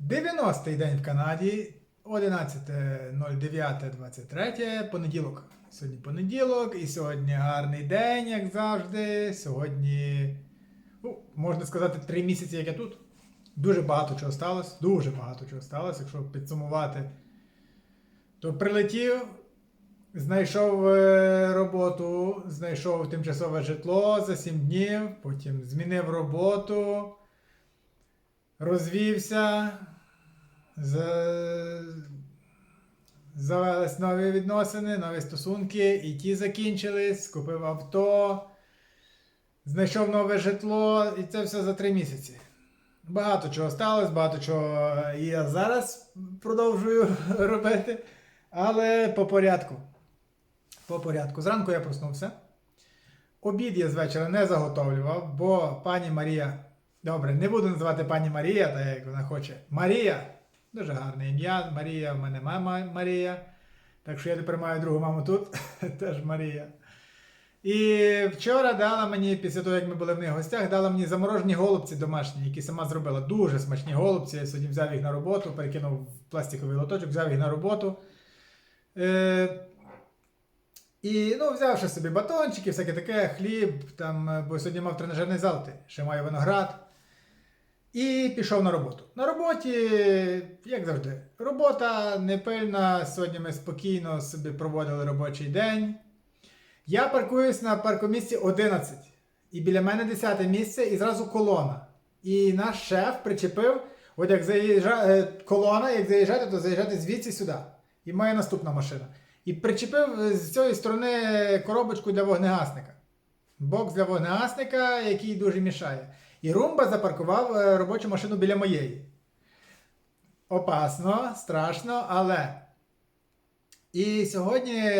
90-й день в Канаді, 11.09.23, понеділок. Сьогодні понеділок, і сьогодні гарний день, як завжди. Сьогодні, ну, можна сказати, три місяці, як я тут. Дуже багато чого сталося. Дуже багато чого сталося, якщо підсумувати. То прилетів, знайшов е, роботу, знайшов тимчасове житло за 7 днів, потім змінив роботу, розвівся, завелись нові відносини, нові стосунки, і ті закінчились, купив авто, знайшов нове житло, і це все за 3 місяці. Багато чого сталося, багато чого я зараз продовжую робити. Але по порядку. По порядку. Зранку я проснувся. Обід я з вечора не заготовлював, бо пані Марія. Добре, не буду називати пані Марія, так як вона хоче. Марія! Дуже гарне ім'я. Марія, в мене мама Марія. Так що я тепер маю другу маму тут, теж Марія. І вчора дала мені, після того, як ми були в них гостях, дала мені заморожені голубці домашні, які сама зробила. Дуже смачні голубці. Я сьогодні взяв їх на роботу, перекинув в пластиковий лоточок, взяв їх на роботу. Е, і ну, взяв ще собі батончики, всяке таке, хліб, там, бо сьогодні мав тренажерний зал, ще маю виноград. І пішов на роботу. На роботі, як завжди, робота непильна. Сьогодні ми спокійно собі проводили робочий день. Я паркуюсь на паркомісці 11. І біля мене 10 місце, і зразу колона. І наш шеф причепив, от як заїжджає колона, як заїжджати, то заїжджати звідси сюди. І моя наступна машина. І причепив е, з цієї сторони коробочку для вогнегасника. Бокс для вогнегасника, який дуже мішає. І Румба запаркував е, робочу машину біля моєї. Опасно, страшно, але. І сьогодні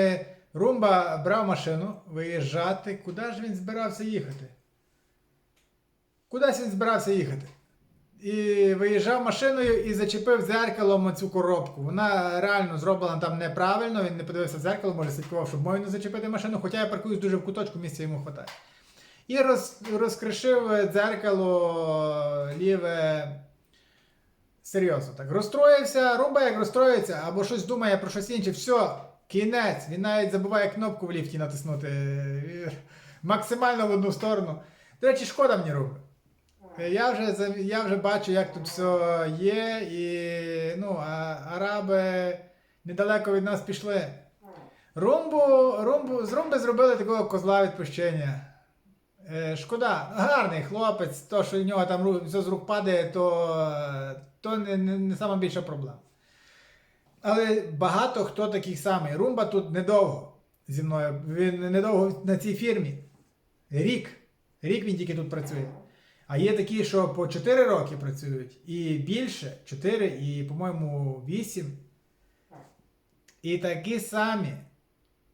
Румба брав машину виїжджати. Куди ж він збирався їхати? Кудись він збирався їхати. І виїжджав машиною і зачепив зеркалом цю коробку. Вона реально зроблена там неправильно, він не подивився в зеркало, може слідкував, щоб мою не зачепити машину, хоча я паркуюсь дуже в куточку, місця йому вистачає. І роз, розкришив дзеркало ліве. Серйозно так. Розстроївся, Румба як розстроїться, або щось думає про щось інше. Все, кінець. Він навіть забуває кнопку в ліфті натиснути. Максимально в одну сторону. До речі, шкода мені. Е, Я вже, я вже бачу, як тут все є, і ну, а, араби недалеко від нас пішли. Румбу, румбу, з Румби зробили такого козла відпущення. Е, шкода, гарний хлопець, то, що в нього там все з рук падає, то, е, то не, не, не сама більша проблема. Але багато хто такий самий. Румба тут недовго зі мною. Він недовго на цій фірмі. Рік. Рік він тільки тут працює. А є такі, що по 4 роки працюють, і більше 4, і, по-моєму, 8. І такі самі.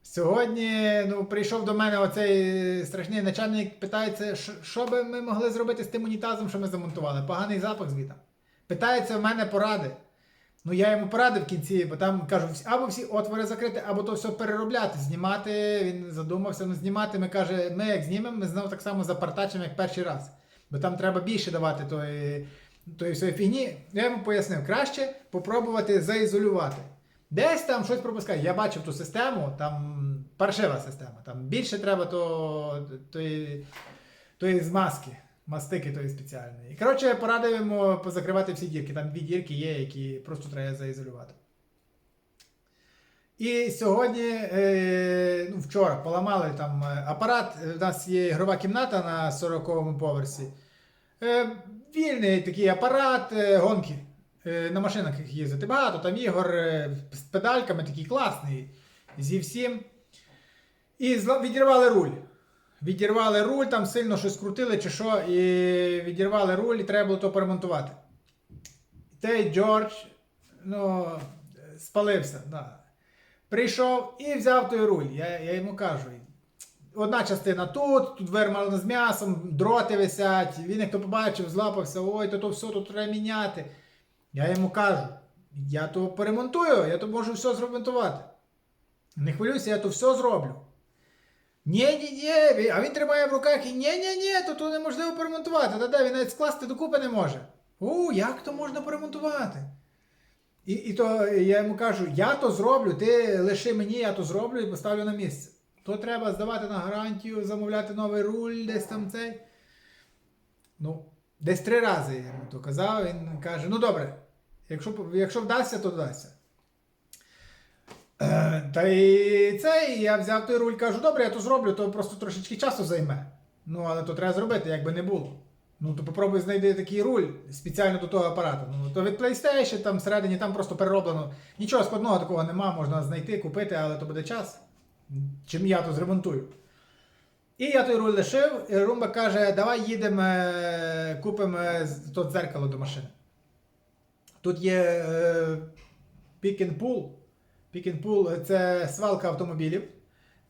Сьогодні ну, прийшов до мене оцей страшний начальник, питається, що, що би ми могли зробити з тим унітазом, що ми замонтували. Поганий запах звідти. Питається в мене поради. Ну, я йому порадив в кінці, бо там кажу, або всі отвори закрити, або то все переробляти, знімати. Він задумався, ну знімати. Ми каже, ми як знімемо, ми знову так само запартачимо, як перший раз. Бо там треба більше давати тої, тої всієї фігні. Я йому пояснив, краще попробувати заізолювати. Десь там щось пропускає. Я бачив ту систему, там паршива система. Там більше треба то, тої, тої змазки, мастики тої спеціальної. І коротше, йому позакривати всі дірки. Там дві дірки є, які просто треба заізолювати. І сьогодні, е, ну вчора, поламали там е, апарат. У нас є ігрова кімната на 40-му поверсі. Е, вільний такий апарат, е, гонки. Е, на машинах їздити багато. Там ігор е, з педальками такий класний. Зі всім. І відірвали руль. Відірвали руль, там сильно щось крутили чи що, і відірвали руль, і треба було то поремонтувати. Той Джордж, ну, спалився. Да. Прийшов і взяв той руль. Я, я йому кажу. Одна частина тут, тут вермалено з м'ясом, дроти висять. Він як то побачив, злапався, ой, то то все тут треба міняти. Я йому кажу, я то поремонтую, я то можу все зремонтувати. Не хвилюйся, я то все зроблю. Ні, ні, ні. А він тримає в руках і ні, ні, ні, то то неможливо поремонтувати. Та де він навіть скласти докупи не може. О, як то можна поремонтувати? І, і то я йому кажу, я то зроблю, ти лиши мені, я то зроблю і поставлю на місце. То треба здавати на гарантію, замовляти новий руль, десь там цей. Ну, десь три рази я йому то казав, він каже: ну добре, якщо, якщо вдасться, то вдасться. Е, Та і цей, я взяв той руль, кажу, добре, я то зроблю, то просто трошечки часу займе. Ну, але то треба зробити, як би не було. Ну, то попробуй знайди такий руль спеціально до того апарату. Ну, то від PlayStation там всередині там просто перероблено. Нічого складного такого нема, можна знайти, купити, але то буде час. Чим я то зремонтую. І я той руль лишив, і Румба каже, давай їдемо, е, купимо е, то дзеркало до машини. Тут є е, and pull. Pick – це свалка автомобілів.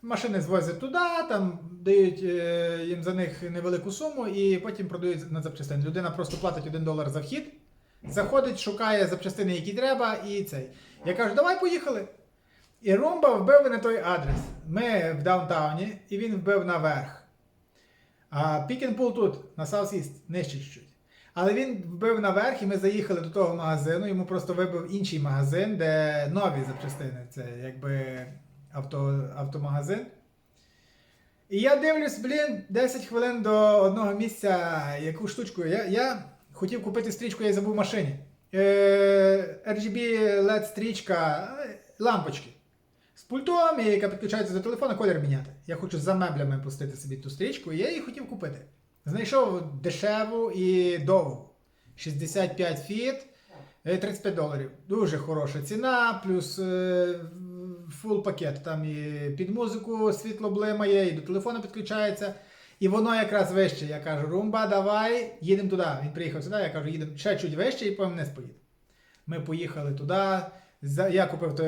Машини звозять туди, там дають е, їм за них невелику суму і потім продають на запчастини. Людина просто платить 1 долар за вхід, заходить, шукає запчастини, які треба, і цей. Я кажу, давай поїхали. І Румба вбив не той адрес. Ми в даунтауні, і він вбив наверх. А Pull тут, на South East, нижче. Але він вбив наверх, і ми заїхали до того магазину. Йому просто вибив інший магазин, де нові запчастини. Це якби авто, автомагазин. І я дивлюсь, блін, 10 хвилин до одного місця, яку штучку. Я, я хотів купити стрічку, я й забув машині. Е, RGB LED стрічка, е, лампочки. З пультом, яка підключається до телефона, колір міняти. Я хочу за меблями пустити собі ту стрічку, і я її хотів купити. Знайшов дешеву і довгу. 65 фіт, е, 35 доларів. Дуже хороша ціна, плюс е, фул пакет. Там і під музику світло блимає, і до телефону підключається. І воно якраз вище. Я кажу, Румба, давай, їдемо туди. Він приїхав сюди, я кажу, їдемо ще чуть вище і потім вниз поїдемо. Ми поїхали туди. Я купив ту,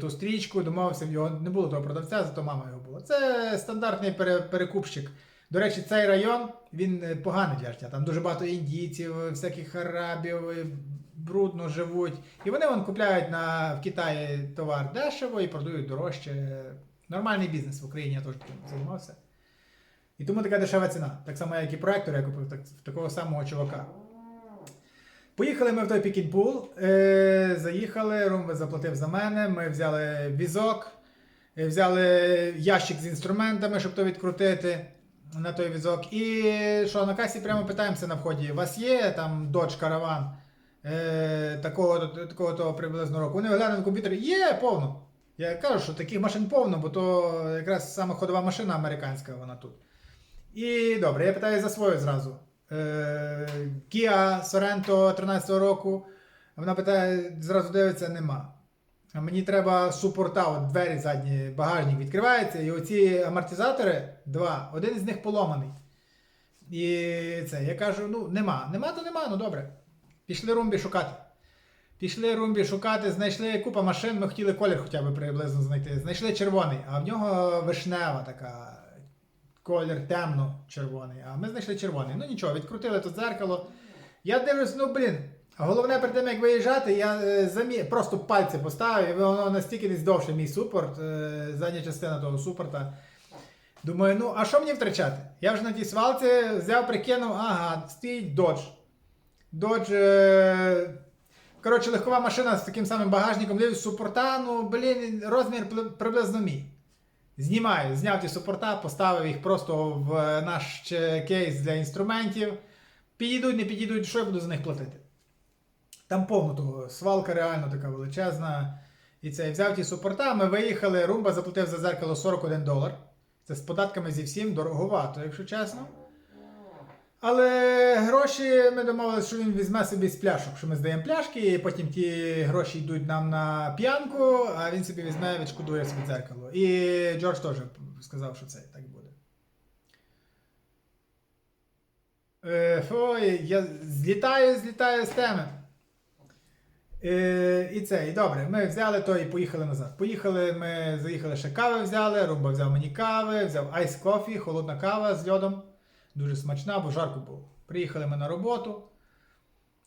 ту стрічку, домовився, в його не було того продавця, зато мама його була. Це стандартний пере, перекупщик. До речі, цей район він е, поганий для життя. Там дуже багато індійців, всяких арабів, е, брудно живуть. І вони вон купляють на, в Китаї товар дешево і продають дорожче. Нормальний бізнес в Україні, я теж таким займався. І тому така дешева ціна. Так само, як і проектор, я купив так, такого самого чувака. Поїхали ми в той Пікінпул, е, заїхали, Румба заплатив за мене. Ми взяли візок, е, взяли ящик з інструментами, щоб то відкрутити на той візок. І що на касі прямо питаємося на вході: у вас є там Dodge Caravan е, такого, такого того приблизно року? Вони глянули в комп'ютері, є повно. Я кажу, що таких машин повно, бо то якраз саме ходова машина американська, вона тут. І добре, я питаю за свою зразу. Е, Kia Sorento 13 року. Вона питає, зразу дивиться, нема. Мені треба супорта, от двері задні, багажник відкривається, і оці амортизатори, два, один із них поломаний. І це, я кажу, ну нема. Нема, то нема, ну добре. Пішли румбі шукати. Пішли румбі шукати, знайшли купа машин, ми хотіли колір хоча б приблизно знайти. Знайшли червоний, а в нього вишнева така колір темно-червоний. А ми знайшли червоний. Ну нічого, відкрутили то дзеркало. Я дивлюсь, ну блін. Головне перед тим, як виїжджати, я е, замі... просто пальці поставив, і воно настільки десь довше мій супорт, е, задня частина того супорта. Думаю, ну а що мені втрачати? Я вже на тій свалці взяв, прикинув, ага, стоїть Dodge. Dodge. Е... Коротше, легкова машина з таким самим багажником, дивлюсь, супорта, ну, блін, розмір приблизно мій. Знімаю, зняв ті супорта, поставив їх просто в е, наш е, кейс для інструментів. Підійдуть, не підійдуть, що я буду за них платити? Там повно того, свалка реально така величезна. І це взяв ті супорта, ми виїхали, Румба заплатив за зеркало 41 долар. Це з податками зі всім дороговато, якщо чесно. Але гроші ми домовилися, що він візьме собі з пляшок, що ми здаємо пляшки, і потім ті гроші йдуть нам на п'янку, а він собі візьме, відшкодує собі дзеркало. І Джордж теж сказав, що це так буде. Е, Ой, я злітаю, злітаю з теми. Е, і це, і добре, ми взяли то і поїхали назад. Поїхали, ми заїхали ще кави взяли, Румба взяв мені кави, взяв айс кофі, холодна кава з льодом. Дуже смачна, бо жарко було. Приїхали ми на роботу.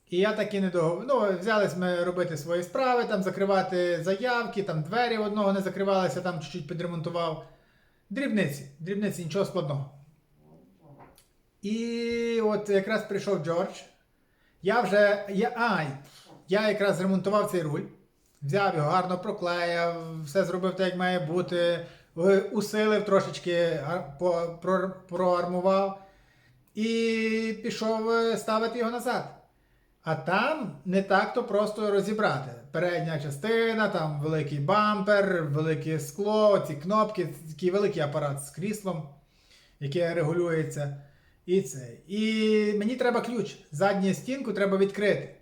І я таки не довго. Ну, взялись ми робити свої справи, там закривати заявки, там двері одного не закривалися, там чуть-чуть підремонтував. Дрібниці, дрібниці, нічого складного. І от якраз прийшов Джордж. Я вже. Я, а, я якраз ремонтував цей руль. Взяв його, гарно проклеїв, все зробив так, як має бути, е, усилив трошечки, проармував і пішов е, ставити його назад. А там не так-то просто розібрати. Передня частина, там великий бампер, велике скло, ці кнопки, такий великий апарат з кріслом, яке регулюється. І це. І мені треба ключ. Задню стінку треба відкрити.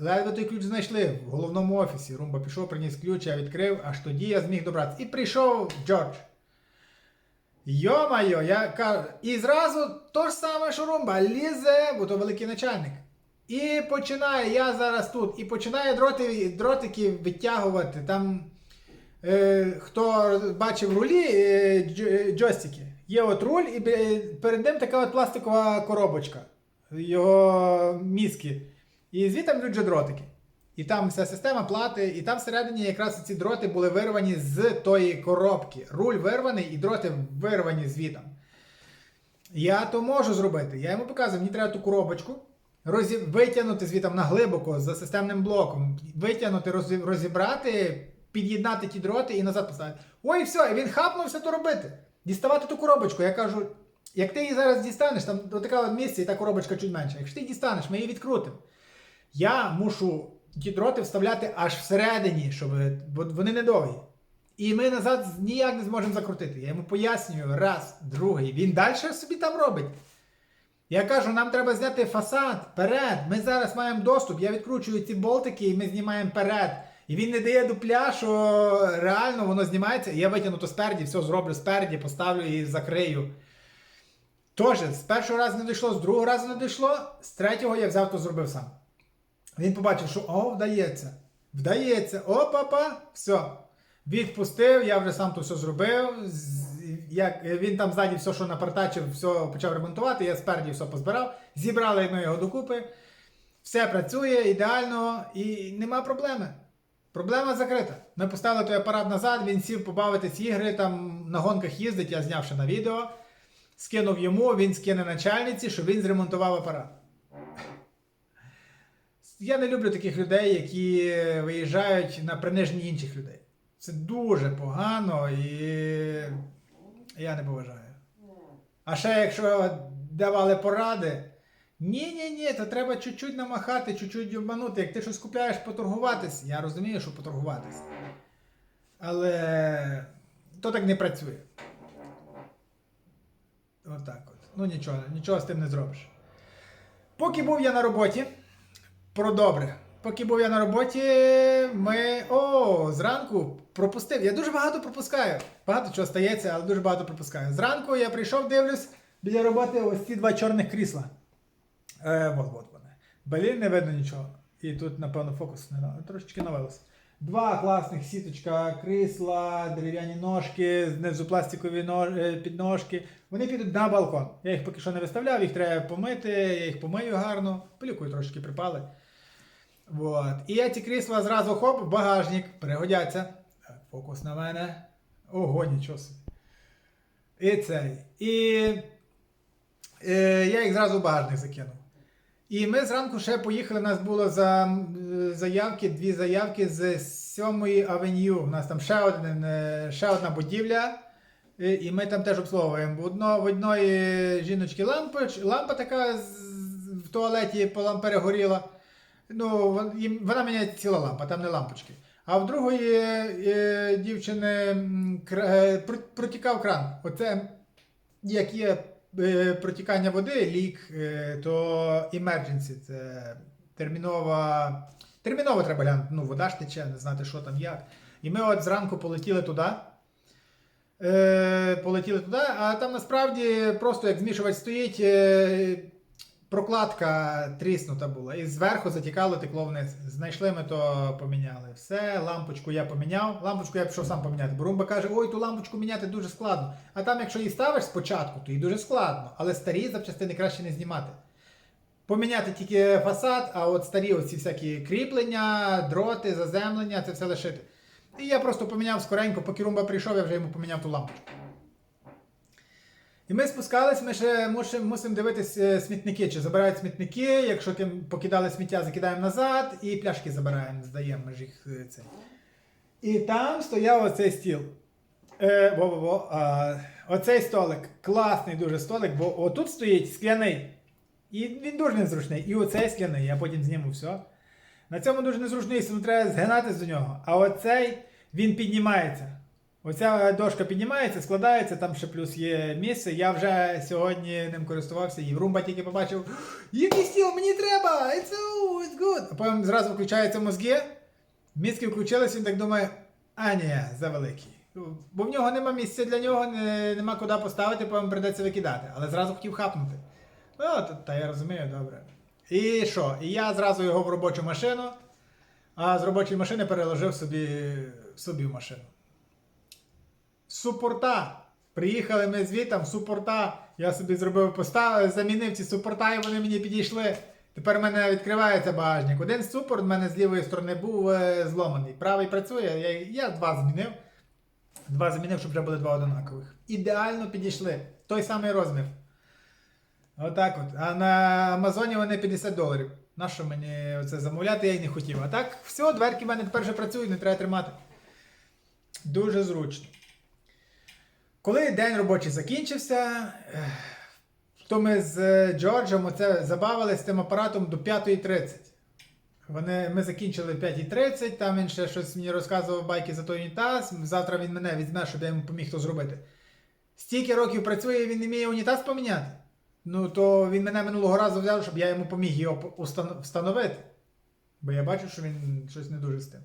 Ледве той ключ знайшли в головному офісі. Румба пішов, приніс ключ, я відкрив, аж тоді я зміг добратися. І прийшов Джордж. Йо-майо, я кажу, і зразу то ж саме, що Румба, лізе, бо то великий начальник. І починає, я зараз тут, і починає дроти, дротики витягувати. Там, е, хто бачив рулі, е, е, джойстики. Є от руль, і перед ним така от пластикова коробочка. Його мізки. І звідти йдуть дротики. І там вся система плати, і там всередині якраз ці дроти були вирвані з тої коробки. Руль вирваний і дроти вирвані звітом. Я то можу зробити. Я йому показую, мені треба ту коробочку розі... витягнути звітом на глибоко за системним блоком, витягнути, розі- розібрати, під'єднати ті дроти і назад поставити. Ой, все, і він хапнувся то робити. Діставати ту коробочку. Я кажу, як ти її зараз дістанеш, там така місце і та коробочка чуть менша. Якщо ти її дістанеш, ми її відкрутимо. Я мушу ті дроти вставляти аж всередині, щоб бо вони не довгі. І ми назад ніяк не зможемо закрутити. Я йому пояснюю раз, другий. Він далі собі там робить. Я кажу, нам треба зняти фасад перед. Ми зараз маємо доступ. Я відкручую ці болтики і ми знімаємо перед. І він не дає дупля, що реально воно знімається. Я витягну то спереді, все зроблю спереді, поставлю і закрию. Тож, з першого разу не дійшло, з другого разу не дійшло, з третього я взяв то зробив сам. Він побачив, що о, вдається. Вдається. Опа-па, все. Відпустив, я вже сам то все зробив. Як, він там ззаді все, що напартачив, все почав ремонтувати, я спереді все позбирав. Зібрали ми його докупи. Все працює ідеально і нема проблеми. Проблема закрита. Ми поставили той апарат назад, він сів побавитись ігри, там на гонках їздить, я зняв ще на відео. Скинув йому, він скине начальниці, щоб він зремонтував апарат. Я не люблю таких людей, які виїжджають на приниження інших людей. Це дуже погано і я не поважаю. А ще якщо давали поради, ні, ні, ні, то треба чуть-чуть намахати, чуть-чуть обманути. Як ти щось купляєш поторгуватись, я розумію, що поторгуватись. Але то так не працює. Отак от. Ну нічого, нічого з тим не зробиш. Поки був я на роботі, про добре. Поки був я на роботі, ми. О, зранку пропустив. Я дуже багато пропускаю. Багато чого стається, але дуже багато пропускаю. Зранку я прийшов, дивлюсь, біля роботи ось ці два чорних крісла. Е, вот, вот вони. Блін, не видно нічого. І тут, напевно, фокус не трошечки навелося. Два класних сіточка, крісла, дерев'яні ножки, знизу пластикові нож- е, підножки. Вони підуть на балкон. Я їх поки що не виставляв, їх треба помити, я їх помию гарно, полікую трошки припали. Вот. І ці крісла зразу хоп, багажник, пригодяться. Фокус на мене. Ого, нічого собі. І цей. І е, я їх зразу в багажник закинув. І ми зранку ще поїхали. У нас було за е, заявки, дві заявки з 7-ї авеню. У нас там ще, один, е, ще одна будівля. І, і ми там теж обслуговуємо. Одно, в одної жіночки лампа, лампа така в туалеті полам перегоріла. Ну, вона міняє ціла лампа, там не лампочки. А в другої е, дівчини е, протікав кран. Оце як є е, протікання води, лік, е, то emergency, це термінова. Терміново треба глянути. Ну, вода ж тече, не знати, що там як. І ми от зранку полетіли туди. Е, полетіли туди, а там насправді просто як змішувач стоїть, е, прокладка тріснута була. І зверху затікало текло вниз. Знайшли ми то поміняли. Все, лампочку я поміняв. Лампочку я пішов сам поміняти. Бо Румба каже, ой, ту лампочку міняти дуже складно. А там, якщо її ставиш спочатку, то їй дуже складно. Але старі запчастини краще не знімати. Поміняти тільки фасад, а от старі оці всякі кріплення, дроти, заземлення, це все лишити. І я просто поміняв скоренько, поки Румба прийшов, я вже йому поміняв ту лампочку. І ми спускались, ми ще мусимо, мусимо дивитись е, смітники, чи забирають смітники, якщо ким покидали сміття, закидаємо назад, і пляшки забираємо, здаємо ж їх е, це. І там стояв оцей стіл. Е, во-во-во, а, оцей столик. Класний дуже столик, бо отут стоїть скляний. І він дуже незручний. І оцей скляний, я потім зніму все. На цьому дуже незручний, треба згинатись до нього. А оцей він піднімається. Оця дошка піднімається, складається, там ще плюс є місце. Я вже сьогодні ним користувався і в Румба тільки побачив. Який стіл, мені треба! It's, oh, it's good. А потім зразу включаються мозги. Мізки включились, він так думає, а ні, завеликий. Бо в нього нема місця для нього, не, нема куди поставити, потім прийдеться викидати. Але зразу хотів хапнути. Ну, та, та я розумію, добре. І що? І я зразу його в робочу машину, а з робочої машини переложив собі, собі в машину. Супорта. Приїхали ми звітом, супорта. Я собі зробив постав, замінив ці супорта, і вони мені підійшли. Тепер в мене відкривається багажник. Один супорт в мене з лівої сторони був е, зломаний. Правий працює, я, я два змінив. Два замінив, щоб вже були два одинакових. Ідеально підійшли. Той самий розмір. Отак от. А на Амазоні вони 50 доларів. Нащо мені це замовляти, я й не хотів. А так, все, дверки в мене тепер вже працюють, не треба тримати. Дуже зручно. Коли день робочий закінчився, то ми з е, Джорджем оце забавились з тим апаратом до 5.30. Вони, ми закінчили в 5.30, там він ще щось мені розказував байки за той унітаз. Завтра він мене візьме, щоб я йому поміг то зробити. Стільки років працює, він не вміє унітаз поміняти. Ну, то він мене минулого разу взяв, щоб я йому поміг його встановити. Бо я бачу, що він щось не дуже з тим.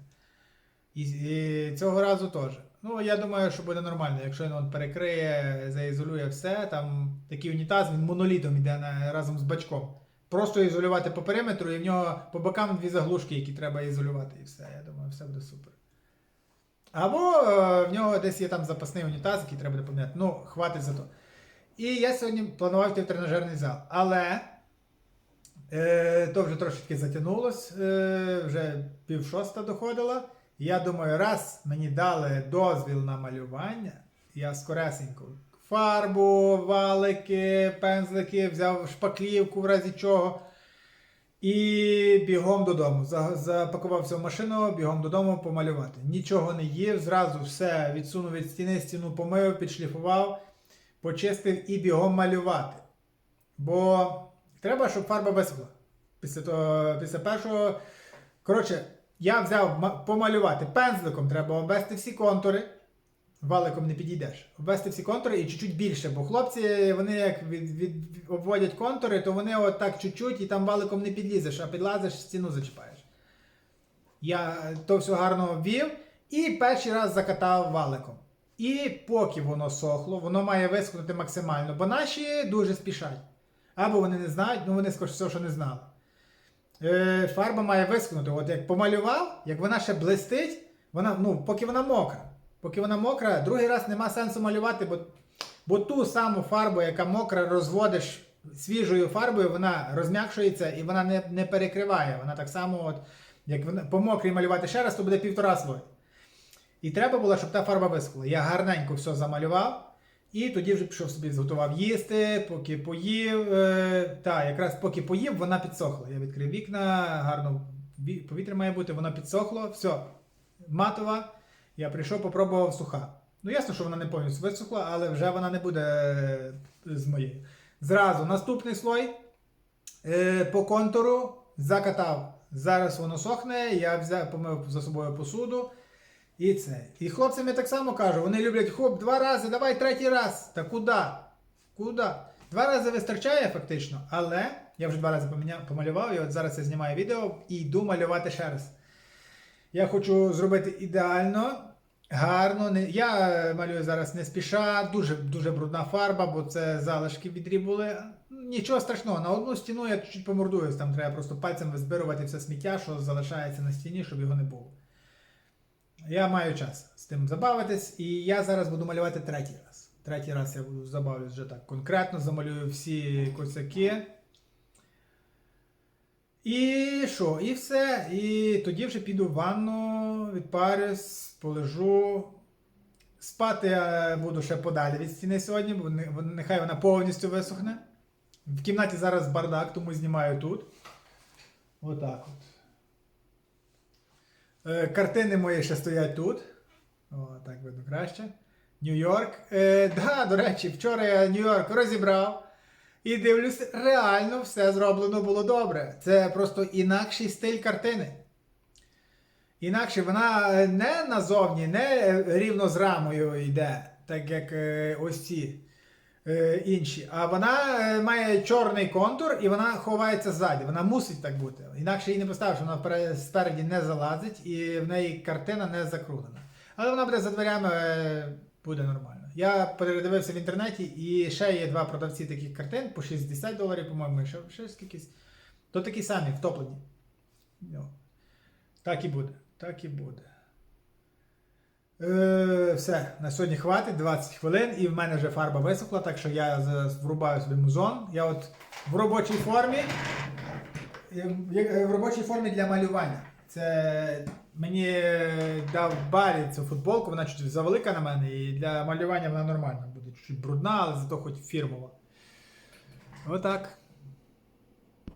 І, і цього разу теж. Ну, я думаю, що буде нормально. Якщо він перекриє, заізолює все, там такий унітаз, він монолітом йде на, разом з бачком. Просто ізолювати по периметру, і в нього по бокам дві заглушки, які треба ізолювати, і все. Я думаю, все буде супер. Або е, в нього десь є там запасний унітаз, який треба буде. Ну, хватить за то. І я сьогодні планував йти в тренажерний зал. Але е, то вже трошки затягнулось, е, вже пів шоста доходила. Я думаю, раз мені дали дозвіл на малювання, я скоресенько фарбу, валики, пензлики, взяв шпаклівку в разі чого. І бігом додому. За- Запакував все в машину, бігом додому помалювати. Нічого не їв, зразу все відсунув від стіни, стіну помив, підшліфував, почистив і бігом малювати. Бо треба, щоб фарба висохла. Після, того, після першого. Коротше, я взяв помалювати пензликом, треба обвести всі контури. Валиком не підійдеш. Обвести всі контури і чуть-чуть більше, бо хлопці, вони як від, від, обводять контури, то вони отак чуть-чуть і там валиком не підлізеш, а підлазиш, стіну зачіпаєш. Я то все гарно обвів і перший раз закатав валиком. І поки воно сохло, воно має висохнути максимально, бо наші дуже спішать. Або вони не знають, ну вони скоріше всього, що не знали. Е, фарба має висохнути. От як помалював, як вона ще блистить, вона, ну, поки вона мокра. Поки вона мокра, другий раз нема сенсу малювати, бо, бо ту саму фарбу, яка мокра, розводиш свіжою фарбою, вона розм'якшується і вона не, не перекриває. Вона так само, от, як вона, по мокрій малювати ще раз, то буде півтора слой. І треба було, щоб та фарба висохла. Я гарненько все замалював. І тоді вже пішов собі, зготував їсти, поки поїв. Е, та, якраз поки поїв, вона підсохла. Я відкрив вікна, гарно повітря має бути, воно підсохло, все. Матова. Я прийшов, попробував суха. Ну, ясно, що вона не повністю висохла, але вже вона не буде е, з моєю. Зразу наступний слой е, по контуру закатав. Зараз воно сохне, я взяв, помив за собою посуду. І це. І хлопцям я так само кажу, вони люблять хоп, два рази, давай третій раз. Та куди? Куди? Два рази вистачає фактично, але я вже два рази помалював, і от зараз я знімаю відео і йду малювати ще раз. Я хочу зробити ідеально, гарно. Я малюю зараз не спіша, дуже, дуже брудна фарба, бо це залишки відрі були. Нічого страшного, на одну стіну я чуть помордуюсь, там треба просто пальцем визбирувати все сміття, що залишається на стіні, щоб його не було. Я маю час з тим забавитись, і я зараз буду малювати третій раз. Третій раз я забавлюсь вже так конкретно, замалюю всі косяки. І що? І все. І тоді вже піду в ванну, відпарюсь, полежу. Спати я буду ще подалі від стіни сьогодні, бо нехай вона повністю висохне. В кімнаті зараз бардак, тому знімаю тут. Отак от. Е, картини мої ще стоять тут. О, так видно краще. Нью-Йорк. Е, да, до речі, вчора я Нью-Йорк розібрав. І дивлюсь, реально все зроблено було добре. Це просто інакший стиль картини. Інакше вона е, не назовні, не е, рівно з рамою йде, так як ось ці інші. А вона е, має чорний контур і вона ховається ззаді. Вона мусить так бути. Інакше її не поставиш, вона спереді не залазить і в неї картина не закруглена. Але вона буде за дверями, е, буде нормально. Я передивився в інтернеті і ще є два продавці таких картин по 60 доларів, по-моєму, ще, ще скількись. То такі самі, втоплені. Ну, так і буде. Так і буде. Е, все, на сьогодні хватить 20 хвилин, і в мене вже фарба висохла, так що я врубаю собі музон. Я от в робочій формі. е, В робочій формі для малювання. Це мені дав Барі цю футболку, вона чуть завелика на мене, і для малювання вона нормальна буде. Чуть брудна, але зато хоч фірмова. Отак.